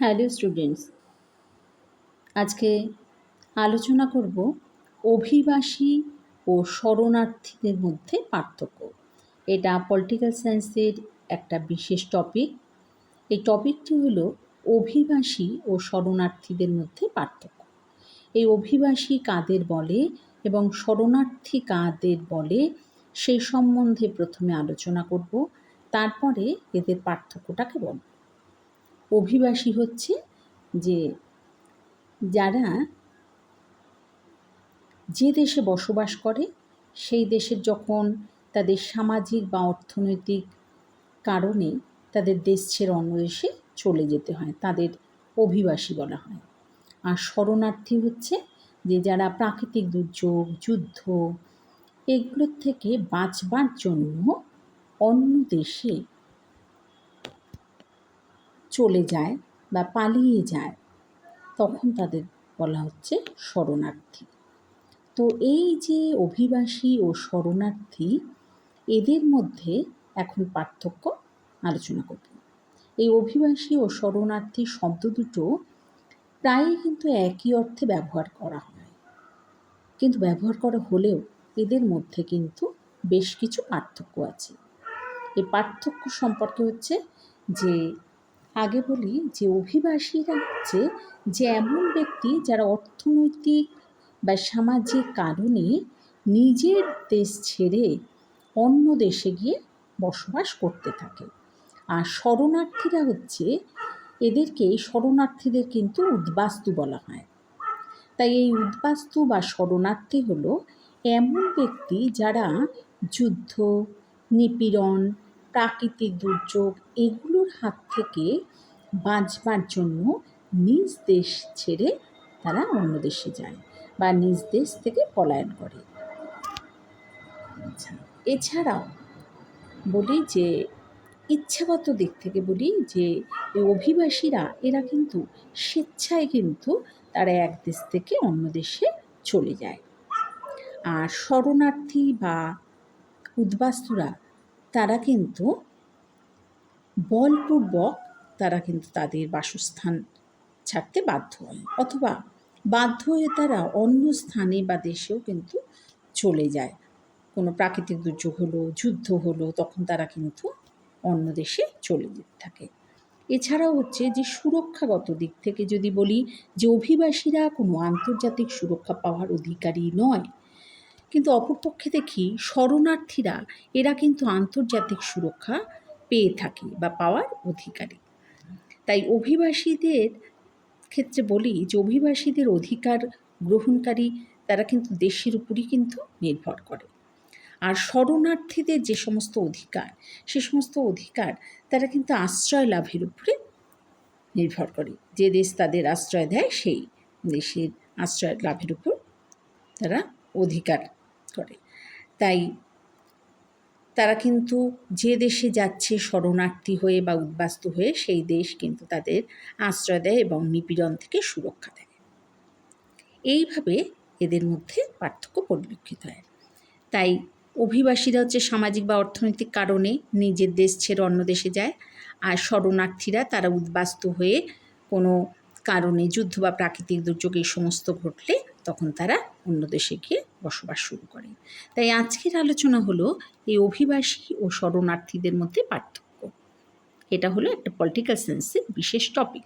Hello students, আজকে আলোচনা করব অভিবাসী ও শরণার্থীদের মধ্যে পার্থক্য। এটা পলিটিক্যাল সায়েন্সের একটা বিশেষ টপিক এই টপিকটি হলো অভিবাসী ও শরণার্থীদের মধ্যে পার্থক্য। এই অভিবাসী কাদের বলে এবং শরণার্থী কাদের বলে সেই সম্বন্ধে প্রথমে আলোচনা করব, তারপরে এদের পার্থক্যটাকে বলব। অভিবাসী হচ্ছে যে যারা যে দেশে বসবাস করে, সেই দেশের যখন তাদের সামাজিক বা অর্থনৈতিক কারণে তাদের দেশ ছেড়ে অন্য দেশে চলে যেতে হয়, তাদের অভিবাসী বলা হয়। আর শরণার্থী হচ্ছে যে যারা প্রাকৃতিক দুর্যোগ, যুদ্ধ, এগুলোর থেকে বাঁচবার জন্য অন্য দেশে চলে যায় বা পালিয়ে যায়, তখন তাদের বলা হচ্ছে শরণার্থী। তো এই যে অভিবাসী ও শরণার্থী, এদের মধ্যে এখন পার্থক্য আলোচনা করব। এই অভিবাসী ও শরণার্থী শব্দ দুটো প্রায়ই কিন্তু একই অর্থে ব্যবহার করা হয়। কিন্তু ব্যবহার করা হলেও এদের মধ্যে কিন্তু বেশ কিছু পার্থক্য আছে। এই পার্থক্য সম্পর্কে হচ্ছে যে আগে বলি যে অভিবাসীরা হচ্ছে যে এমন ব্যক্তি যারা অর্থনৈতিক বা সামাজিক কারণে নিজের দেশ ছেড়ে অন্য দেশে গিয়ে বসবাস করতে থাকে। আর শরণার্থীরা হচ্ছে এদেরকে, শরণার্থীদের কিন্তু উদ্বাস্তু বলা হয়। তাই এই উদ্বাস্তু বা শরণার্থী হলো এমন ব্যক্তি যারা যুদ্ধ, নিপীড়ন, প্রাকৃতিক দুর্যোগ এগুলোর হাত থেকে বাঁচবার জন্য নিজ দেশ ছেড়ে তারা অন্য দেশে যায় বা নিজ দেশ থেকে পলায়ন করে। আচ্ছা এছাড়াও বলি যে, ইচ্ছাগত দিক থেকে বলি যে অভিবাসীরা, এরা কিন্তু স্বেচ্ছায় কিন্তু তারা এক দেশ থেকে অন্য দেশে চলে যায়। আর শরণার্থী বা উদ্বাস্তুরা, তারা কিন্তু বলপূর্বক তারা কিন্তু তাদের বাসস্থান ছাড়তে বাধ্য হয়, অথবা বাধ্য হয়ে তারা অন্য স্থানে বা দেশেও কিন্তু চলে যায়। কোনো প্রাকৃতিক দুর্যোগ হলো, যুদ্ধ হলো, তখন তারা কিন্তু অন্য দেশে চলে যেতে থাকে। এছাড়াও হচ্ছে যে সুরক্ষাগত দিক থেকে যদি বলি, যে অভিবাসীরা কোনো আন্তর্জাতিক সুরক্ষা পাওয়ার অধিকারী নয়, কিন্তু অপরপক্ষে দেখি শরণার্থীরা, এরা কিন্তু আন্তর্জাতিক সুরক্ষা পেয়ে থাকে বা পাওয়ার অধিকারী। তাই অভিবাসীদের ক্ষেত্রে বলি যে, অভিবাসীদের অধিকার গ্রহণকারী তারা কিন্তু দেশের উপরই কিন্তু নির্ভর করে। আর শরণার্থীদের যে সমস্ত অধিকার, সে সমস্ত অধিকার তারা কিন্তু আশ্রয় লাভের উপরে নির্ভর করে। যে দেশ তাদের আশ্রয় দেয়, সেই দেশের আশ্রয় লাভের উপর তারা অধিকার করে। তাই তারা কিন্তু যে দেশে যাচ্ছে শরণার্থী হয়ে বা উদ্বাস্তু হয়ে, সেই দেশ কিন্তু তাদের আশ্রয় দেয় এবং নিপীড়ন থেকে সুরক্ষা দেয়। এইভাবে এদের মধ্যে পার্থক্য পরিলক্ষিত হয়। তাই অভিবাসীরা হচ্ছে সামাজিক বা অর্থনৈতিক কারণে নিজের দেশ ছেড়ে অন্য দেশে যায়, আর শরণার্থীরা তারা উদ্বাস্তু হয়ে কোনো কারণে যুদ্ধ বা প্রাকৃতিক দুর্যোগ এই সমস্ত ঘটলে তখন তারা অন্য দেশে গিয়ে বসবাস শুরু করে। তাই আজকের আলোচনা হলো এই অভিবাসী ও শরণার্থীদের মধ্যে পার্থক্য। এটা হলো একটা পলিটিক্যাল সায়েন্সের বিশেষ টপিক